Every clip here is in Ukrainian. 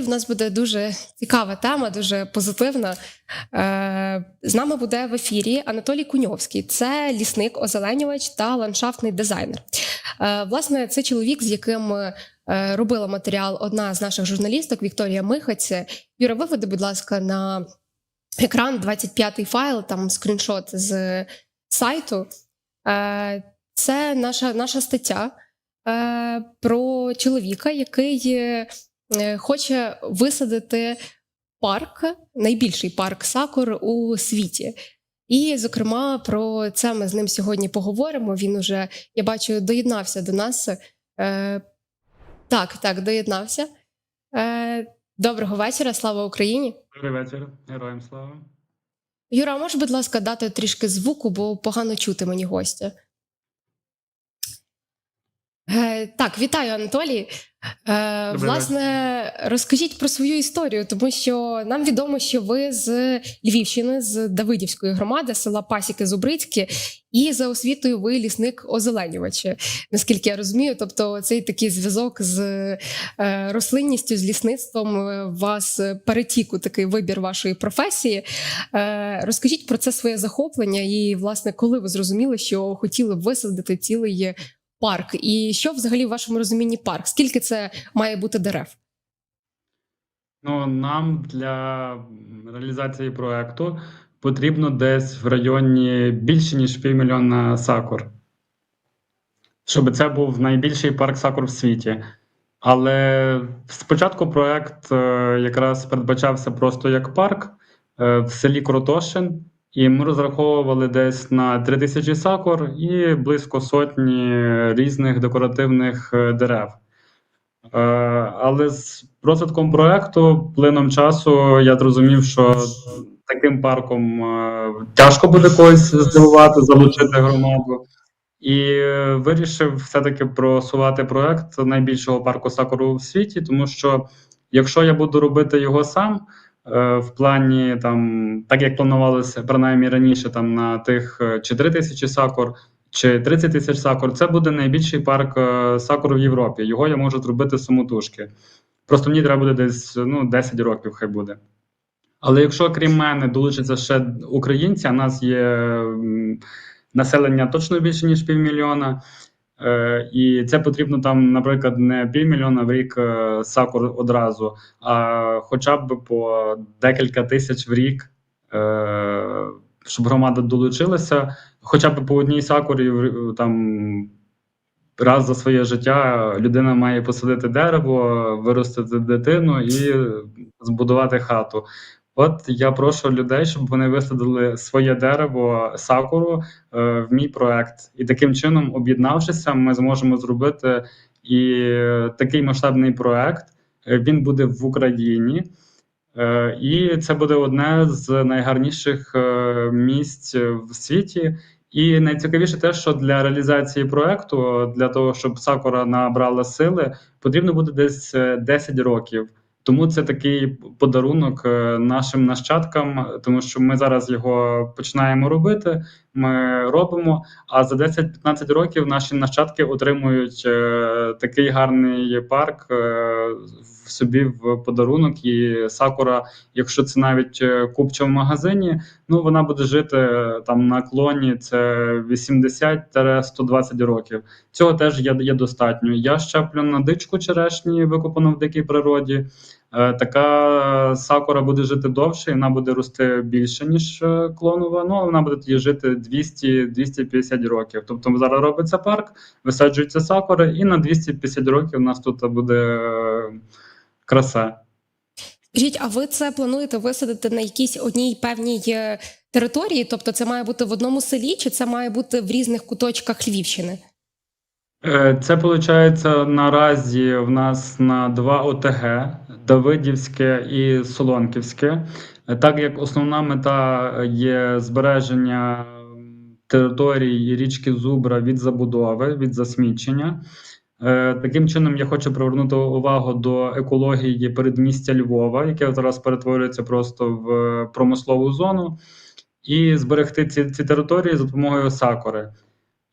В нас буде дуже цікава тема, дуже позитивна. Е, З нами буде в ефірі Анатолій Куньовський. Це лісник, озеленювач та ландшафтний дизайнер. Е, Власне, це чоловік, з яким е, робила матеріал одна з наших журналісток Вікторія Михаць. Юра, виведи, будь ласка, на екран 25-й файл, там скріншот з сайту. Це наша, наша стаття про чоловіка, який хоче висадити парк, найбільший парк сакур у світі. І, зокрема, про це ми з ним сьогодні поговоримо. Він уже, я бачу, доєднався до нас. Е, так, так, доєднався. Е, доброго вечора, слава Україні. Добрий вечір, героям слава. Юра, а можеш, будь ласка, дати трішки звуку, бо погано чути мені гостя. Е, так, вітаю, Анатолій. Е, власне, розкажіть про свою історію, тому що нам відомо, що ви з Львівщини, з Давидівської громади, села Пасіки Зубрицьке, і за освітою ви лісник озеленювач, наскільки я розумію. Тобто, цей такий зв'язок з е, рослинністю, з лісництвом е, вас перетік у такий вибір вашої професії. Е, Розкажіть про це своє захоплення, і, власне, коли ви зрозуміли, що хотіли б висадити цілий парк, і що взагалі в вашому розумінні парк? Скільки це має бути дерев? Ну, нам для реалізації проекту потрібно десь в районі більше ніж півмільйона сакур, щоб це був найбільший парк сакур в світі. Але спочатку проект е, якраз передбачався просто як парк е, в селі Кротошин, і ми розраховували десь на 3000 сакур і близько сотні різних декоративних е, дерев. Е, Але з розвитком проекту, плином часу, я зрозумів, що таким парком е, тяжко буде когось здивувати, залучити громаду. І вирішив все-таки просувати проект найбільшого парку сакуру в світі, тому що якщо я буду робити його сам, в плані там, так як планувалося принаймні раніше, там на тих е, чи 3 тисячі сакур, чи 30 тисяч сакур, це буде найбільший парк е, сакуру в Європі. Його я можу зробити самотужки. Просто мені треба буде десь ну, 10 років, хай буде. Але якщо крім мене долучаться ще українці, а нас є населення точно більше ніж півмільйона. Е, і це потрібно там, наприклад, не півмільйона в рік е, сакур одразу, а хоча б по декілька тисяч в рік, е, щоб громада долучилася, хоча б по одній сакурі там раз за своє життя людина має посадити дерево, виростити дитину і збудувати хату. От я прошу людей, щоб вони висадили своє дерево сакуру е, в мій проект, і таким чином, об'єднавшися, ми зможемо зробити і такий масштабний проект. Е, Він буде в Україні, Е, і це буде одне з найгарніших місць в світі. І найцікавіше те, що для реалізації проекту, для того, щоб Сакура набрала сили, потрібно буде десь е, 10 років. Тому це такий подарунок е, нашим нащадкам, тому що ми зараз його починаємо робити. Ми робимо. А за 10-15 років наші нащадки отримують е, такий гарний парк е, в собі в подарунок. І сакура, якщо це навіть купча в магазині, ну вона буде жити е, там на клоні. Це 80-120 років. Цього теж є, є достатньо. Я щеплю на дичку черешні, викопану в дикій природі. Е, Така сакура буде жити довше, і вона буде рости більше, ніж е, клонова. Ну, вона буде тоді жити 200-250 років. Тобто зараз робиться парк, висаджуються сакури, і на 250 років у нас тут буде краса. Скажіть, а ви це плануєте висадити на якійсь одній певній е, території? Тобто, це має бути в одному селі, чи це має бути в різних куточках Львівщини? Е, Це виходить наразі в нас на два ОТГ: Давидівське і Солонківське. Е, Так як основна мета є збереження території річки Зубра від забудови, від засмічення. Е, Таким чином, я хочу привернути увагу до екології передмістя Львова, яке зараз перетворюється просто в промислову зону, і зберегти ці, ці території за допомогою сакури.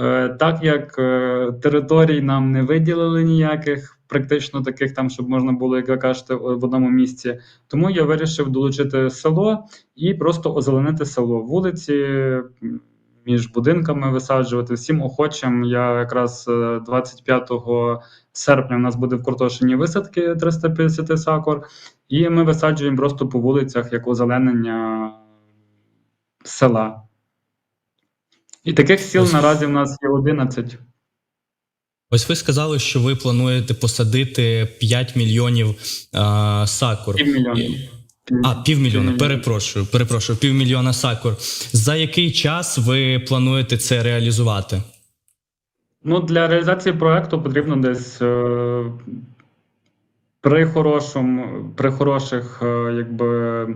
Е, Так як е, територій нам не виділили ніяких, практично таких там, щоб можна було, як ви кажете, в одному місці. Тому я вирішив долучити село і просто озеленити село. Вулиці між будинками висаджувати всім охочим. Я якраз е, 25 серпня у нас буде в Кортошині висадки 350 сакур, і ми висаджуємо просто по вулицях як озеленення села. І таких сіл Ось. наразі в нас є 11. Ось ви сказали, що ви плануєте посадити 5 мільйонів а, сакур. Півмільйона. А, півмільйона, перепрошую, перепрошую, півмільйона сакур. За який час ви плануєте це реалізувати? Ну, для реалізації проекту потрібно десь е, при хорошому, при хороших, е, якби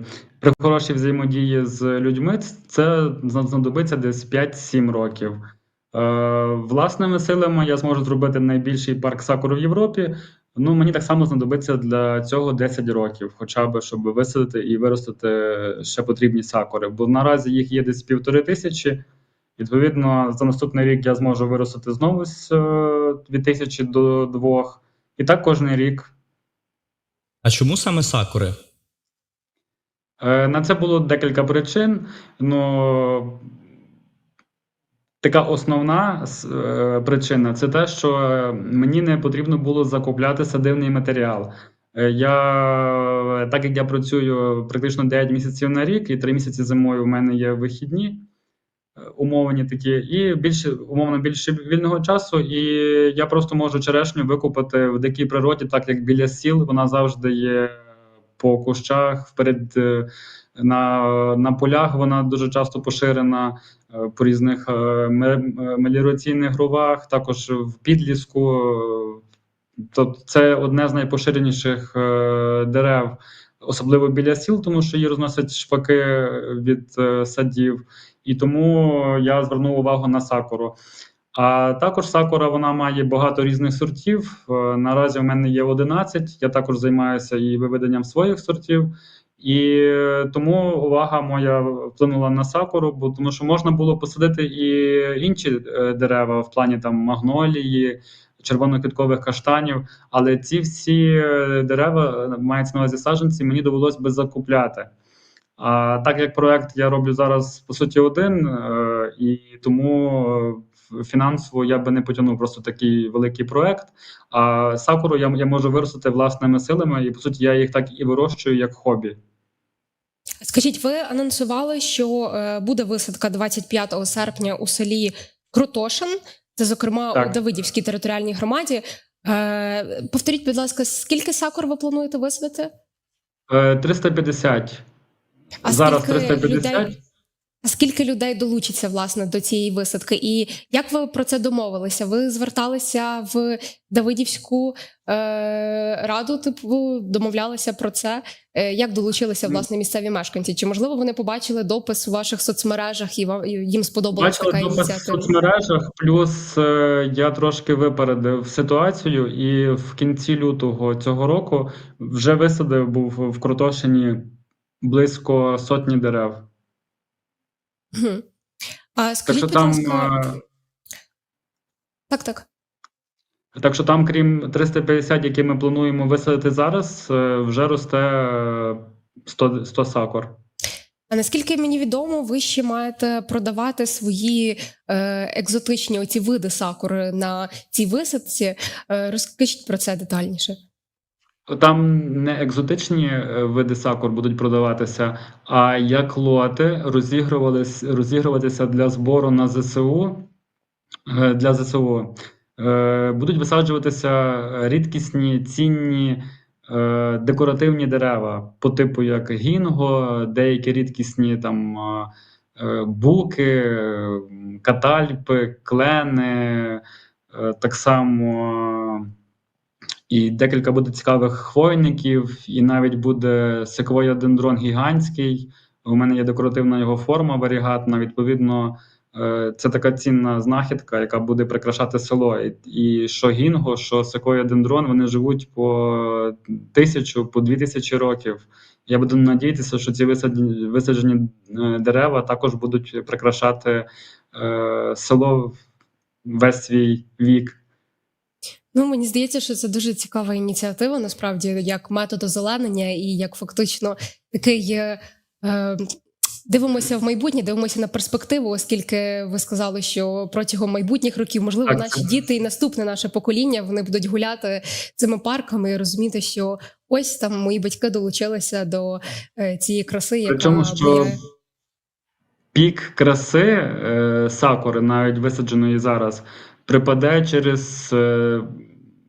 при хорошій взаємодії з людьми, це знадобиться десь 5-7 років. Е, власними силами я зможу зробити найбільший парк сакуру в Європі. Ну, мені так само знадобиться для цього 10 років, хоча б, щоб висадити і виростити ще потрібні сакури. Бо наразі їх є десь півтори тисячі. Відповідно, за наступний рік я зможу виростити знову з е, 2000 до 2. І так кожен рік. А чому саме сакури? Е, На це було декілька причин. Ну, така основна е, причина це те, що е, мені не потрібно було закупляти садивний матеріал. Е, Я, так як я працюю практично 9 місяців на рік, і 3 місяці зимою в мене є вихідні. Умовні такі, і більше умовно більше вільного часу, і я просто можу черешню викупити в дикій природі, так як біля сіл вона завжди є по кущах, вперед на, на полях вона дуже часто поширена е, по різних е, е, меліораційних грувах, також в підліску. Тобто це одне з найпоширеніших дерев, особливо біля сіл, тому що її розносять шпаки від садів. І тому я звернув увагу на сакуру. А також сакура вона має багато різних сортів. Наразі в мене є 11. Я також займаюся і виведенням своїх сортів. І е, тому увага моя вплинула на сакуру, бо тому що можна було посадити і інші е, дерева в плані там магнолії, червоноквіткових каштанів. Але ці всі е, дерева мається на увазі саджанці, мені довелось би закупляти. А так як проект я роблю зараз по суті один, і тому фінансово я би не потягнув просто такий великий проект. А сакуру я, я можу виростити власними силами, і по суті я їх так і вирощую як хобі. Скажіть, ви анонсували, що е, буде висадка 25 серпня у селі Крутошин, це, зокрема, Так. у Давидівській територіальній громаді. Е, Повторіть, будь ласка, скільки сакур ви плануєте висадити? Е, 350. А Зараз скільки 350. людей- скільки людей долучиться власне до цієї висадки? І як ви про це домовилися? Ви зверталися в Давидівську е, раду, типу, домовлялися про це? Е, як долучилися власне місцеві мешканці? Чи можливо вони побачили допис у ваших соцмережах і вам їм сподобалася Бачили така допис в соцмережах, плюс е, я трошки випередив ситуацію, і в кінці лютого цього року вже висадив був в Крутошині близько сотні дерев. А Так скажіть, що будь там, ласка, е, так, так. так що там, крім 350, які ми плануємо висадити зараз, е, вже росте е, 100, 100 сакур. А наскільки мені відомо, ви ще маєте продавати свої екзотичні оці види сакури на цій висадці. Розкажіть про це детальніше. Там не екзотичні е, види сакур будуть продаватися, а як лоти розігруватися для збору на ЗСУ. е, Для ЗСУ. Е, Будуть висаджуватися рідкісні, цінні декоративні дерева по типу як гінго, деякі рідкісні там буки, катальпи, клени, так само. І декілька буде цікавих хвойників, і навіть буде секвоя дендрон гігантський. У мене є декоративна його форма варігатна. Відповідно, е, це така цінна знахідка, яка буде прикрашати село. І, що гінго, що секвоя дендрон, вони живуть по тисячу, по дві тисячі років. Я буду надіятися, що ці висаджені, висаджені е, дерева також будуть прикрашати е, село весь свій вік. Ну, мені здається, що це дуже цікава ініціатива, насправді, як метод озеленення і як фактично такий. е, е, Дивимося в майбутнє, дивимося на перспективу, оскільки ви сказали, що протягом майбутніх років, можливо, Так, наші це- діти і наступне наше покоління вони будуть гуляти цими парками і розуміти, що ось там мої батьки долучилися до е, цієї краси, яка Причому, що пік краси е, сакури, навіть висадженої зараз, припаде через е,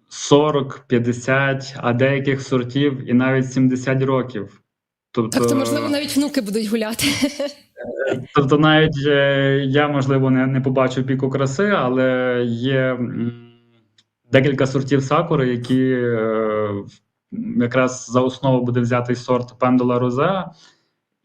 40, 50, а деяких сортів і навіть 70 років. Тобто, Тобто, можливо, навіть внуки будуть гуляти. тобто навіть е, я, можливо, не, не побачив піку краси, але є декілька сортів сакури, які е, якраз за основу буде взятий сорт пендула розеа.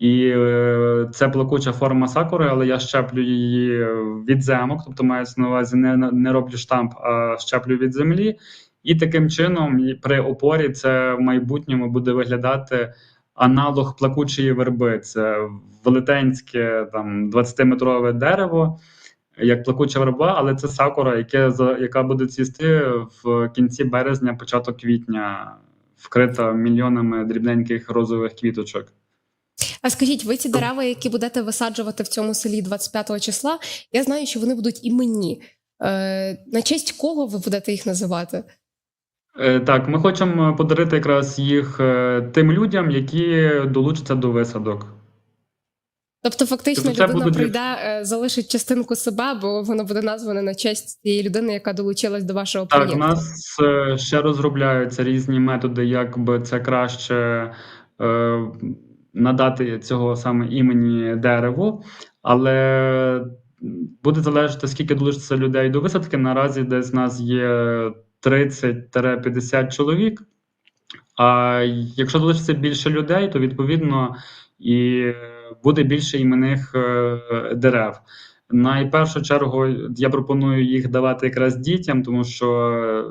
І е, це плакуча форма сакури, але я щеплю її від земок, тобто мається на увазі не, не роблю штамп, а щеплю від землі. І таким чином при опорі це в майбутньому буде виглядати аналог плакучої верби. Це велетенське там 20-метрове дерево, як плакуча верба, але це сакура, яке, яка буде цвісти в кінці березня, початок квітня, вкрита мільйонами дрібненьких розових квіточок. А скажіть, ви ці дерева, які будете висаджувати в цьому селі 25 числа, я знаю, що вони будуть іменні. Е, на честь кого ви будете їх називати? Е, Так, ми хочемо подарити якраз їх е, тим людям, які долучаться до висадок. Тобто, фактично, Тобто людина будуть- прийде, залишить частинку себе, бо воно буде назване на честь цієї людини, яка долучилась до вашого Так, проєкту. у нас ще розробляються різні методи, як би це краще е, надати цього саме імені дереву, але буде залежати, скільки долучиться людей до висадки. Наразі десь нас є 30-50 чоловік. А якщо долучиться більше людей, то відповідно і буде більше іменних е, дерев. Найпершу чергу я пропоную їх давати якраз дітям, тому що е,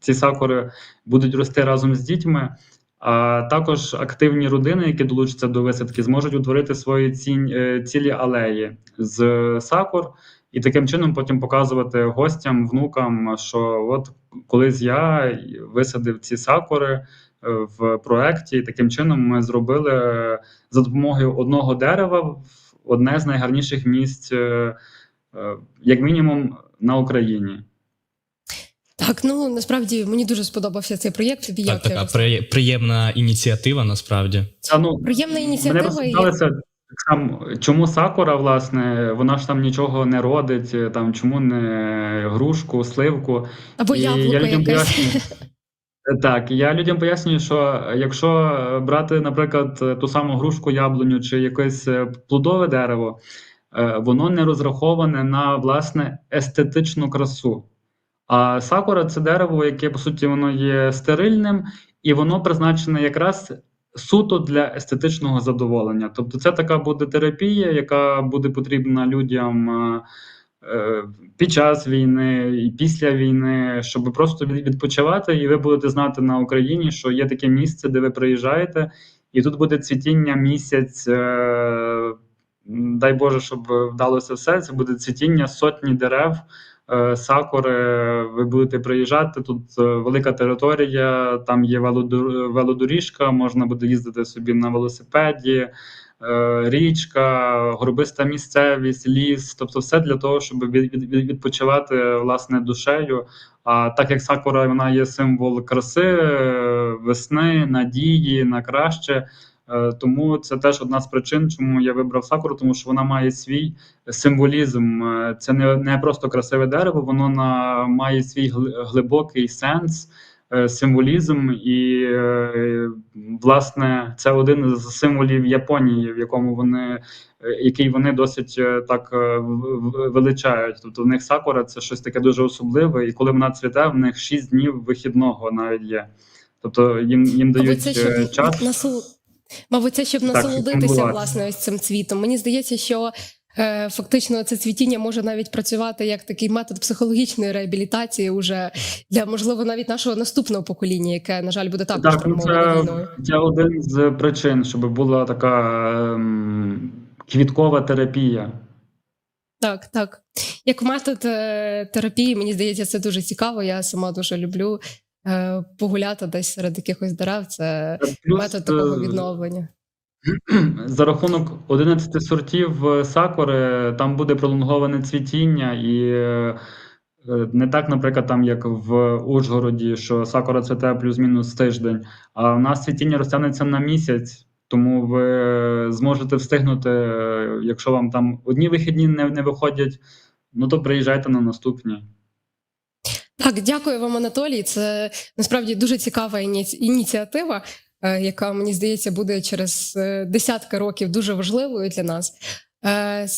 ці сакури будуть рости разом з дітьми. А також активні родини, які долучаться до висадки, зможуть утворити свої цінь, е, цілі алеї з сакур, і таким чином потім показувати гостям, внукам, що от колись я висадив ці сакури е, в проєкті, і таким чином ми зробили е, за допомогою одного дерева одне з найгарніших місць, е, е, як мінімум, на Україні. Так, ну насправді мені дуже сподобався цей проєкт. Тобі Так, як така при- приємна ініціатива, насправді. Та, ну, Приємна ініціатива. просто і- само, чому сакура, власне, вона ж там нічого не родить, там чому не грушку, сливку. Або І я людям якесь. Так, я людям пояснюю, що якщо брати, наприклад, ту саму грушку, яблуню чи якесь е, плодове дерево, е, воно не розраховане на власне естетичну красу. А сакура це дерево, яке по суті воно є стерильним, і воно призначене якраз суто для естетичного задоволення. Тобто, це така буде терапія, яка буде потрібна людям. е, е, Під час війни і після війни, щоб просто відпочивати, і ви будете знати на Україні, що є таке місце, де ви приїжджаєте, і тут буде цвітіння місяць. е, Дай Боже, щоб вдалося все. Це буде цвітіння сотні дерев, сакури. Ви будете приїжджати. Тут е, велика територія, там є велодоріжка, можна буде їздити собі на велосипеді, е, річка, горбиста місцевість, ліс. Тобто, все для того, щоб від- від- від- відпочивати власне душею. А так як сакура вона є символ краси, е, весни, надії на краще. Е, Тому це теж одна з причин, чому я вибрав сакуру, тому що вона має свій символізм. Е, Це не, не просто красиве дерево, воно на, має свій гли- глибокий сенс, е, символізм, і власне це один з символів Японії, в якому вони який вони досить так величають. Тобто в них сакура це щось таке дуже особливе, і коли вона цвіте, в них 6 днів вихідного навіть є. Тобто їм, їм дають час. Мабуть, це щоб Так, насолодитися власне ось цим цвітом. Мені здається, що е, фактично це цвітіння може навіть працювати як такий метод психологічної реабілітації уже для можливо навіть нашого наступного покоління, яке на жаль буде також Так, ну це, війною. це один з причин, щоб була така ем, квіткова терапія. Так, так. Як метод е, терапії, мені здається, це дуже цікаво. Я сама дуже люблю е, погуляти десь серед якихось дерев. Це Плюс, метод такого е, відновлення. За рахунок 11 сортів е, сакури там буде пролонговане цвітіння, і е, е, не так, наприклад, там як в Ужгороді, що сакура цвіте плюс-мінус тиждень. А в нас цвітіння розтягнеться на місяць, тому ви зможете встигнути, е, якщо вам там одні вихідні не, не виходять, ну то приїжджайте на наступні. Так, дякую вам, Анатолій. Це насправді дуже цікава ініціатива, е, яка мені здається буде через е, десятки років дуже важливою для нас. Е,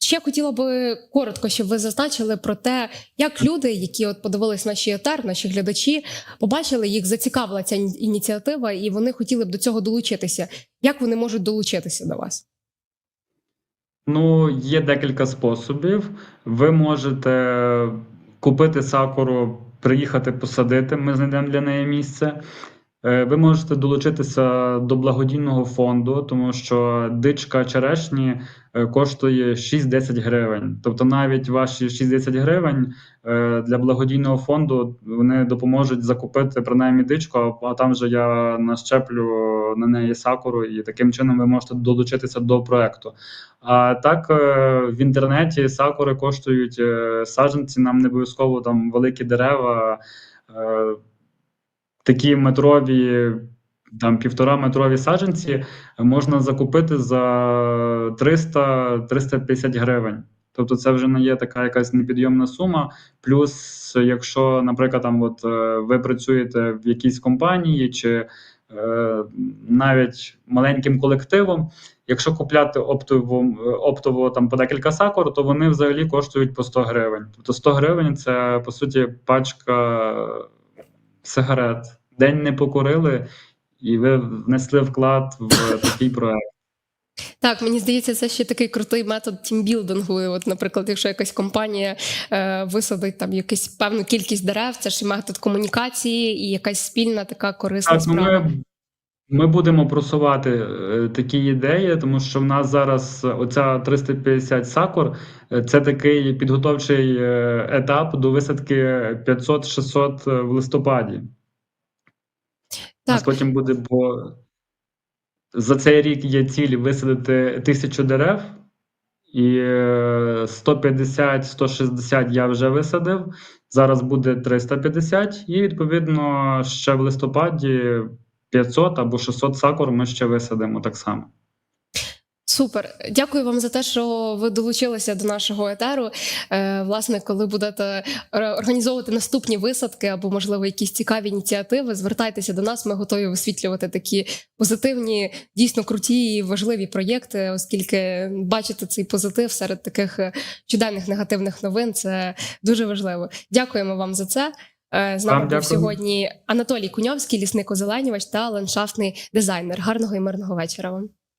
Ще хотіла би коротко, щоб ви зазначили про те, як люди, які от подивились наші етер, наші глядачі, побачили їх, зацікавила ця ініціатива, і вони хотіли б до цього долучитися. Як вони можуть долучитися до вас? Ну, є декілька способів. Ви можете купити сакуру, приїхати посадити, ми знайдемо для неї місце. Е, Ви можете долучитися до благодійного фонду, тому що дичка черешні е, коштує 6-10 гривень. Тобто навіть ваші 6-10 гривень е, для благодійного фонду вони допоможуть закупити принаймні дичку, а- там вже я нащеплю на неї сакуру, і таким чином ви можете долучитися до проекту. А так в інтернеті сакури коштують саджанці, нам не обов'язково там великі дерева, такі метрові, там півтора метрові саджанці можна закупити за 300-350 гривень. Тобто це вже не є така якась непідйомна сума. Плюс, якщо, наприклад, там от е, ви працюєте в якійсь компанії чи е, навіть маленьким колективом, якщо купляти оптово, оптово там по декілька сакур, то вони взагалі коштують по 100 гривень. Тобто 100 гривень це по суті пачка сигарет. День не покурили, і ви внесли вклад в такий проект. Так, мені здається, це ще такий крутий метод тімбілдингу. І От, наприклад, якщо якась компанія е, висадить там якусь певну кількість дерев, це ж і метод комунікації і якась спільна така корисна Так, ну справа. ми, ми будемо просувати е, такі ідеї, тому що в нас зараз оця 350 сакур е, це такий підготовчий е, етап до висадки 500-600 в листопаді. У нас Так. потім буде, бо за цей рік є ціль висадити тисячу дерев, і е, 150-160 я вже висадив. Зараз буде 350, і відповідно ще в листопаді 500 або 600 сакур ми ще висадимо так само. Супер, дякую вам за те, що ви долучилися до нашого етеру. Е, власне, коли будете організовувати наступні висадки або, можливо, якісь цікаві ініціативи, звертайтеся до нас. Ми готові висвітлювати такі позитивні, дійсно круті і важливі проєкти, оскільки бачити цей позитив серед таких е, щоденних негативних новин це дуже важливо. Дякуємо вам за це. Е, З нами був сьогодні Анатолій Куньовський, лісник озеленювач та ландшафтний дизайнер. Гарного і мирного вечора вам.